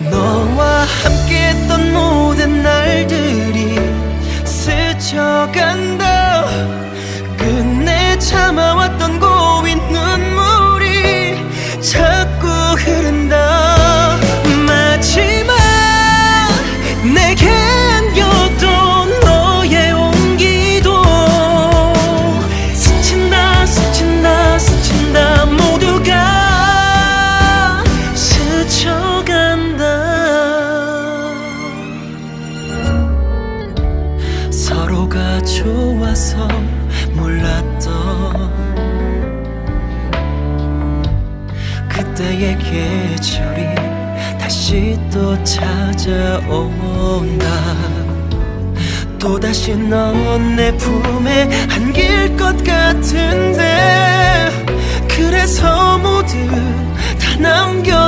너와 함께했던 모든 날들이 스쳐간 서로가 좋아서 몰랐던 그때의 계절이 다시 또 찾아온다. 또다시 넌 내 품에 안길 것 같은데 그래서 모두 다 남겨뒀는데